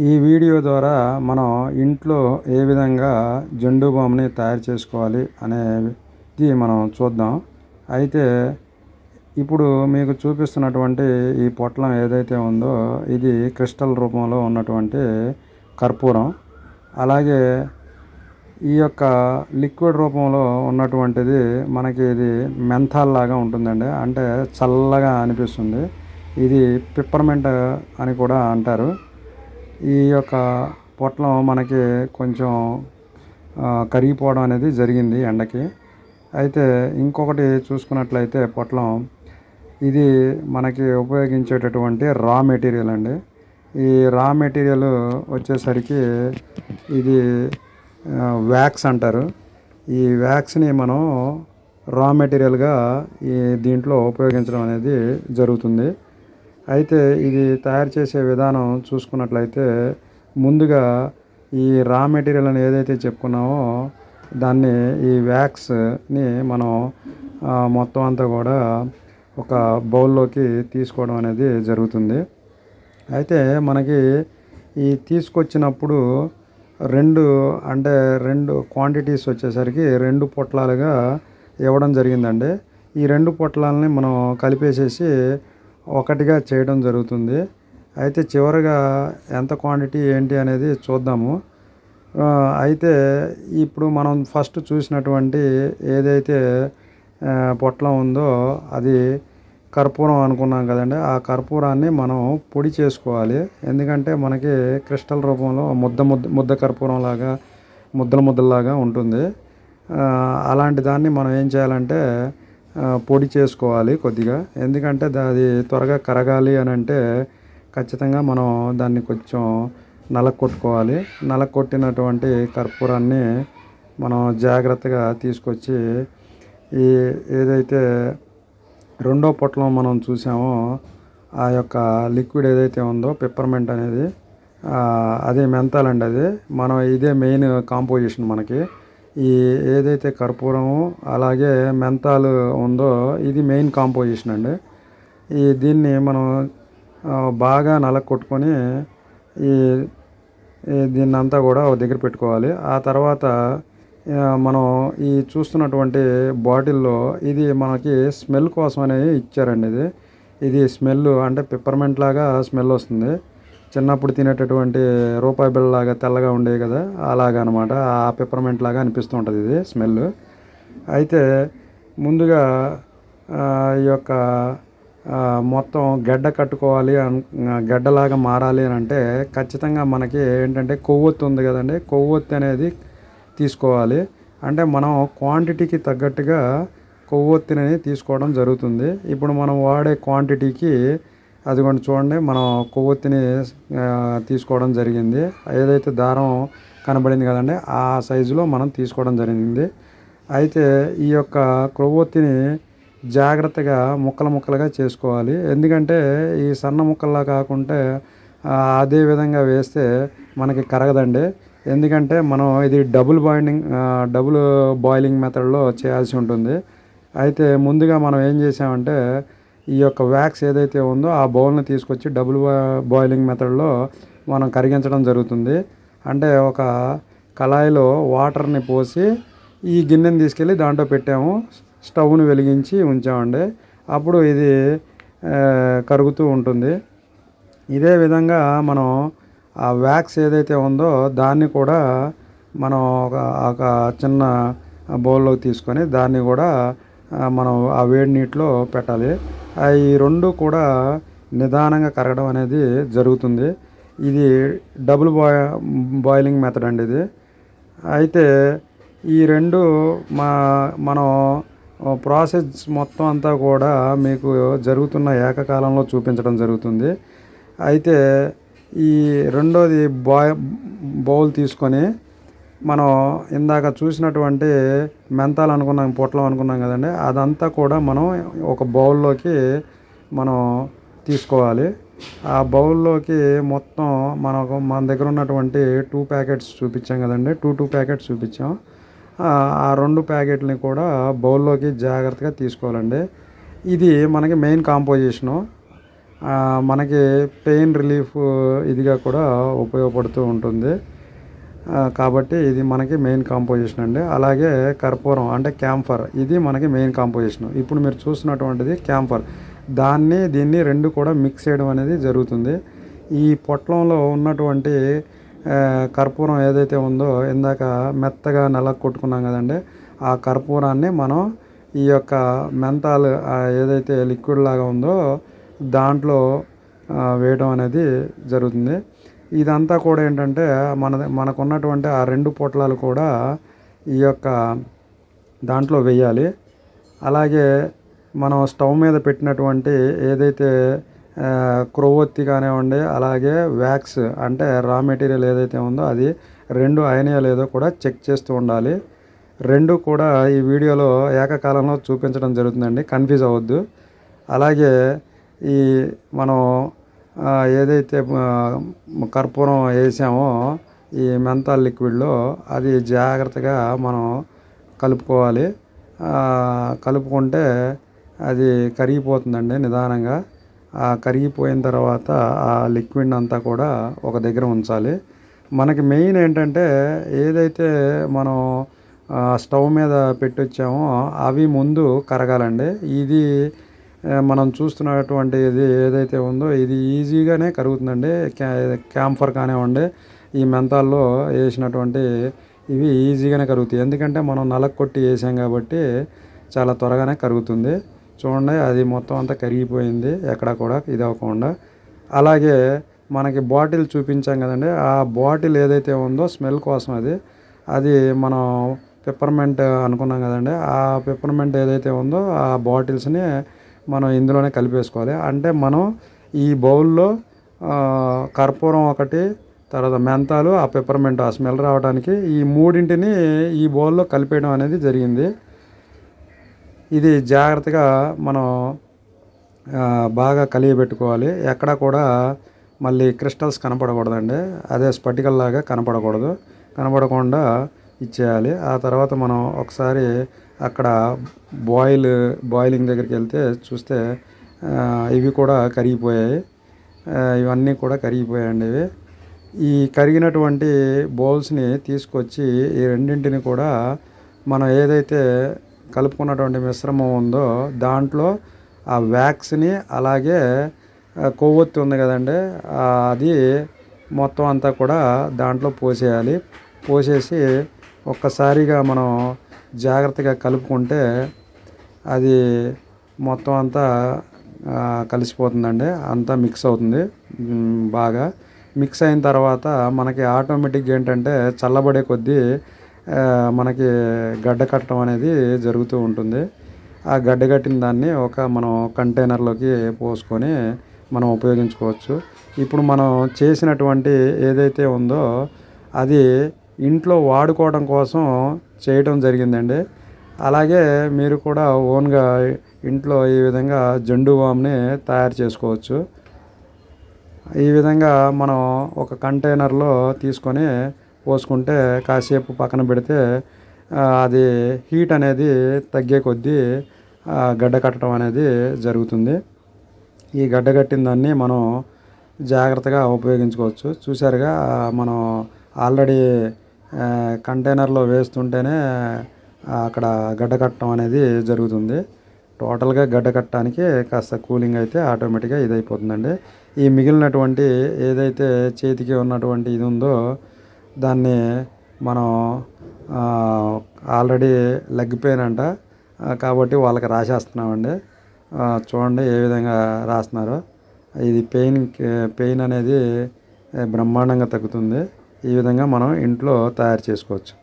ఈ వీడియో ద్వారా మనం ఇంట్లో ఏ విధంగా జండు బామ్ని తయారు చేసుకోవాలి అనేది మనం చూద్దాం. అయితే ఇప్పుడు మీకు చూపిస్తున్నటువంటి ఈ పొట్లం ఏదైతే ఉందో ఇది క్రిస్టల్ రూపంలో ఉన్నటువంటి కర్పూరం. అలాగే ఈ యొక్క లిక్విడ్ రూపంలో ఉన్నటువంటిది మనకి ఇది మెంథాల్ లాగా ఉంటుందండి. అంటే చల్లగా అనిపిస్తుంది. ఇది పిప్పర్మెంట్ అని కూడా అంటారు. ఈ యొక్క పొట్లం మనకి కొంచెం కరిగిపోవడం అనేది జరిగింది ఎండకి. అయితే ఇంకొకటి చూసుకున్నట్లయితే పొట్లం ఇది మనకి ఉపయోగించేటటువంటి రా మెటీరియల్ అండి. ఈ రా మెటీరియల్ వచ్చేసరికి ఇది వ్యాక్స్ అంటారు. ఈ వ్యాక్స్ని మనం రా మెటీరియల్గా ఈ దీంట్లో ఉపయోగించడం అనేది జరుగుతుంది. అయితే ఇది తయారు చేసే విధానం చూసుకున్నట్లయితే ముందుగా ఈ రా మెటీరియల్ అని ఏదైతే చెప్పుకున్నామో దాన్ని ఈ వ్యాక్స్ని మనం మొత్తం అంతా కూడా ఒక బౌల్లోకి తీసుకోవడం అనేది జరుగుతుంది. అయితే మనకి ఈ తీసుకొచ్చినప్పుడు రెండు అంటే రెండు క్వాంటిటీస్ వచ్చేసరికి రెండు పొట్లాలుగా ఇవ్వడం జరిగిందండి. ఈ రెండు పొట్లాలని మనం కలిపేసేసి ఒకటిగా చేయడం జరుగుతుంది. అయితే చివరిగా ఎంత క్వాంటిటీ ఏంటి అనేది చూద్దాము. అయితే ఇప్పుడు మనం ఫస్ట్ చూసినటువంటి ఏదైతే పొట్లం ఉందో అది కర్పూరం అనుకున్నాం కదండి. ఆ కర్పూరాన్ని మనం పొడి చేసుకోవాలి. ఎందుకంటే మనకి క్రిస్టల్ రూపంలో ముద్ద ముద్ద ముద్ద కర్పూరం లాగా ముద్దల ముద్దలాగా ఉంటుంది. అలాంటి దాన్ని మనం ఏం చేయాలంటే పొడి చేసుకోవాలి కొద్దిగా. ఎందుకంటే అది త్వరగా కరగాలి అని అంటే ఖచ్చితంగా మనం దాన్ని కొంచెం నలకొట్టుకోవాలి నలకొట్టినటువంటి కర్పూరాన్ని మనం జాగ్రత్తగా తీసుకొచ్చి ఈ ఏదైతే రెండో పొట్లం మనం చూసామో ఆ యొక్క లిక్విడ్ ఏదైతే ఉందో పెప్పర్మెంట్ అనేది అదే మెంతాలండి అది. మనం ఇదే మెయిన్ కాంపోజిషన్ మనకి. ఈ ఏదైతే కర్పూరము అలాగే మెంతాలు ఉందో ఇది మెయిన్ కాంపోజిషన్ అండి. ఈ దీన్ని మనం బాగా నలకొట్టుకొని ఈ దీన్ని అంతా కూడా దగ్గర పెట్టుకోవాలి. ఆ తర్వాత మనం ఈ చూస్తున్నటువంటి బాటిల్లో ఇది మనకి స్మెల్ కోసం అనేది ఇచ్చారండి ఇది. ఇది స్మెల్ అంటే పిప్పర్మెంట్ లాగా స్మెల్ వస్తుంది. చిన్నప్పుడు తినేటటువంటి రూపాయి బిళ్ళలాగా తెల్లగా ఉండేవి కదా అలాగా అనమాట ఆ పెప్పర్మెంట్ లాగా అనిపిస్తూ ఉంటుంది ఇది స్మెల్ అయితే ముందుగా ఈ యొక్క మొత్తం గడ్డ కట్టుకోవాలి గడ్డలాగా మారాలి అని అంటే ఖచ్చితంగా మనకి ఏంటంటే కొవ్వొత్తి ఉంది కదండి కొవ్వొత్తి అనేది తీసుకోవాలి. అంటే మనం క్వాంటిటీకి తగ్గట్టుగా కొవ్వొత్తిని తీసుకోవడం జరుగుతుంది. ఇప్పుడు మనం వాడే క్వాంటిటీకి అదిగోండి చూడండి మనం కొవ్వొత్తిని తీసుకోవడం జరిగింది. ఏదైతే దారం కనబడింది కదండి ఆ సైజులో మనం తీసుకోవడం జరిగింది. అయితే ఈ యొక్క కొవ్వొత్తిని జాగ్రత్తగా ముక్కలు ముక్కలుగా చేసుకోవాలి. ఎందుకంటే ఈ సన్న ముక్కల్లా కాకుంటే అదే విధంగా వేస్తే మనకి కరగదండి. ఎందుకంటే మనం ఇది డబుల్ బాయిలింగ్ డబుల్ బాయిలింగ్ మెథడ్లో చేయాల్సి ఉంటుంది. అయితే ముందుగా మనం ఏం చేసామంటే ఈ యొక్క వ్యాక్స్ ఏదైతే ఉందో ఆ బౌల్ని తీసుకొచ్చి డబుల్ బాయిలింగ్ మెథడ్లో మనం కరిగించడం జరుగుతుంది. అంటే ఒక కళాయిలో వాటర్ని పోసి ఈ గిన్నెని తీసుకెళ్ళి దాంట్లో పెట్టాము. స్టవ్ని వెలిగించి ఉంచామండి. అప్పుడు ఇది కరుగుతూ ఉంటుంది. ఇదే విధంగా మనం ఆ వ్యాక్స్ ఏదైతే ఉందో దాన్ని కూడా మనం ఒక ఒక చిన్న బౌల్లోకి తీసుకొని దాన్ని కూడా మనం ఆ వేడి నీటిలో పెట్టాలి. ఈ రెండు కూడా నిదానంగా కరగడం అనేది జరుగుతుంది. ఇది డబుల్ బాయ్ బాయిలింగ్ మెథడ్ అండి ఇది. అయితే ఈ రెండు మా మనం ప్రాసెస్ మొత్తం అంతా కూడా మీకు జరుగుతున్న ఏకకాలంలో చూపించడం జరుగుతుంది. అయితే ఈ రెండోది బాయ్ బౌల్ తీసుకొని మనం ఇందాక చూసినటువంటి మెంతాలు అనుకున్నాం పొట్లం అనుకున్నాం కదండి అదంతా కూడా మనం ఒక బౌల్లోకి మనం తీసుకోవాలి. ఆ బౌల్లోకి మొత్తం మనకు మన దగ్గర ఉన్నటువంటి టూ ప్యాకెట్స్ చూపించాం కదండి టూ టూ ప్యాకెట్స్ చూపించాం. ఆ రెండు ప్యాకెట్ని కూడా బౌల్లోకి జాగ్రత్తగా తీసుకోవాలండి. ఇది మనకి మెయిన్ కాంపోజిషను. మనకి పెయిన్ రిలీఫ్ ఇదిగా కూడా ఉపయోగపడుతూ ఉంటుంది. కాబట్టి ఇది మనకి మెయిన్ కాంపోజిషన్ అండి. అలాగే కర్పూరం అంటే క్యాంఫర్ ఇది మనకి మెయిన్ కాంపోజిషన్ ఇప్పుడు మీరు చూస్తున్నటువంటిది క్యాంఫర్ దాన్ని దీన్ని రెండు కూడా మిక్స్ చేయడం అనేది జరుగుతుంది. ఈ పొట్లంలో ఉన్నటువంటి కర్పూరం ఏదైతే ఉందో ఇందాక మెత్తగా నెలకు కొట్టుకున్నాం కదండి ఆ కర్పూరాన్ని మనం ఈ యొక్క మెంతాలు ఏదైతే లిక్విడ్ లాగా ఉందో దాంట్లో వేయడం అనేది జరుగుతుంది. ఇదంతా కూడా ఏంటంటే మన మనకున్నటువంటి ఆ రెండు పొట్లాలు కూడా ఈ యొక్క దాంట్లో వేయాలి. అలాగే మనం స్టవ్ మీద పెట్టినటువంటి ఏదైతే క్రొవ్వొత్తి కానివ్వండి అలాగే వ్యాక్స్ అంటే రా మెటీరియల్ ఏదైతే ఉందో అది రెండు అయినాయో లేదో కూడా చెక్ చేస్తూ ఉండాలి. రెండు కూడా ఈ వీడియోలో ఏకకాలంలో చూపించడం జరుగుతుందండి. కన్ఫ్యూజ్ అవ్వద్దు. అలాగే ఈ మనం ఏదైతే కర్పూరం వేసామో ఈ మెంతాల్ లిక్విడ్లో అది జాగ్రత్తగా మనం కలుపుకోవాలి. కలుపుకుంటే అది కరిగిపోతుందండి నిదానంగా. ఆ కరిగిపోయిన తర్వాత ఆ లిక్విడ్ అంతా కూడా ఒక దగ్గర ఉంచాలి. మనకి మెయిన్ ఏంటంటే ఏదైతే మనం స్టవ్ మీద పెట్టొచ్చామో అవి ముందు కరగాలండి. ఇది మనం చూస్తున్నటువంటి ఇది ఏదైతే ఉందో ఇది ఈజీగానే కరుగుతుందండి. క్యా క్యాంఫర్ కానివ్వండి ఈ మెంతాల్లో వేసినటువంటి ఇవి ఈజీగానే కరుగుతాయి. ఎందుకంటే మనం నలక కొట్టి వేసాం కాబట్టి చాలా త్వరగానే కరుగుతుంది. చూడండి అది మొత్తం అంతా కరిగిపోయింది. ఎక్కడ కూడా ఇది అవ్వకుండా. అలాగే మనకి బాటిల్ చూపించాం కదండి ఆ బాటిల్ ఏదైతే ఉందో స్మెల్ కోసం అది అది మనం పెప్పర్మెంట్ అనుకున్నాం కదండి ఆ పెప్పర్మెంట్ ఏదైతే ఉందో ఆ బాటిల్స్ని మనం ఇందులోనే కలిపేసుకోవాలి అంటే మనం ఈ బౌల్లో కర్పూరం ఒకటి తర్వాత మెంతాలు ఆ పెప్పర్మెంట్ ఆ స్మెల్ రావడానికి ఈ మూడింటిని ఈ బౌల్లో కలిపేయడం అనేది జరిగింది. ఇది జాగ్రత్తగా మనం బాగా కలియబెట్టుకోవాలి. ఎక్కడా కూడా మళ్ళీ క్రిస్టల్స్ కనపడకూడదండి. అదే స్పటికల్లాగా కనపడకూడదు. కనపడకుండా ఇచ్చేయాలి. ఆ తర్వాత మనం ఒకసారి అక్కడ బాయిల్ బాయిలింగ్ దగ్గరికి వెళ్తే చూస్తే ఇవి కూడా కరిగిపోయాయి. ఇవన్నీ కూడా కరిగిపోయాయండి ఇవి. ఈ కరిగినటువంటి బౌల్స్ని తీసుకొచ్చి ఈ రెండింటిని కూడా మనం ఏదైతే కలుపుకున్నటువంటి మిశ్రమం ఉందో దాంట్లో ఆ వ్యాక్స్ని అలాగే కొవ్వొత్తి ఉంది కదండి అది మొత్తం అంతా కూడా దాంట్లో పోసేయాలి. పోసేసి ఒక్కసారిగా మనం జాగ్రత్తగా కలుపుకుంటే అది మొత్తం అంతా కలిసిపోతుందండి. అంతా మిక్స్ అవుతుంది. బాగా. మిక్స్ అయిన తర్వాత మనకి ఆటోమేటిక్గా ఏంటంటే చల్లబడే కొద్దీ మనకి గడ్డ కట్టడం అనేది జరుగుతూ ఉంటుంది. ఆ గడ్డ కట్టిన దాన్ని ఒక మనం కంటైనర్లోకి పోసుకొని మనం ఉపయోగించుకోవచ్చు. ఇప్పుడు మనం చేసినటువంటి ఏదైతే ఉందో అది ఇంట్లో వాడుకోవడం కోసం చేయటం జరిగిందండి. అలాగే మీరు కూడా ఓన్గా ఇంట్లో ఈ విధంగా జండు బామ్ని తయారు చేసుకోవచ్చు. ఈ విధంగా మనం ఒక కంటైనర్లో తీసుకొని పోసుకుంటే కాసేపు పక్కన పెడితే అది హీట్ అనేది తగ్గే కొద్దీ గడ్డ కట్టడం అనేది జరుగుతుంది. ఈ గడ్డ కట్టిన దాన్ని మనం జాగ్రత్తగా ఉపయోగించుకోవచ్చు. చూసారుగా మనం ఆల్రెడీ కంటైనర్లో వేస్తుంటేనే అక్కడ గడ్డ కట్టడం అనేది జరుగుతుంది. టోటల్గా గడ్డ కట్టడానికి కాస్త కూలింగ్ అయితే ఆటోమేటిక్గా ఇది అయిపోతుందండి ఈ మిగిలినటువంటి ఏదైతే చేతికి ఉన్నటువంటి ఇది ఉందో దాన్ని మనం ఆల్రెడీ లెగ్ పెయిన్ అంట కాబట్టి వాళ్ళకి రాసేస్తున్నామండి. చూడండి ఏ విధంగా రాస్తున్నారో. ఇది పెయిన్ పెయిన్ అనేది బ్రహ్మాండంగా తగ్గుతుంది. ఈ విధంగా మనం ఇంట్లో తయారు చేసుకోవచ్చు.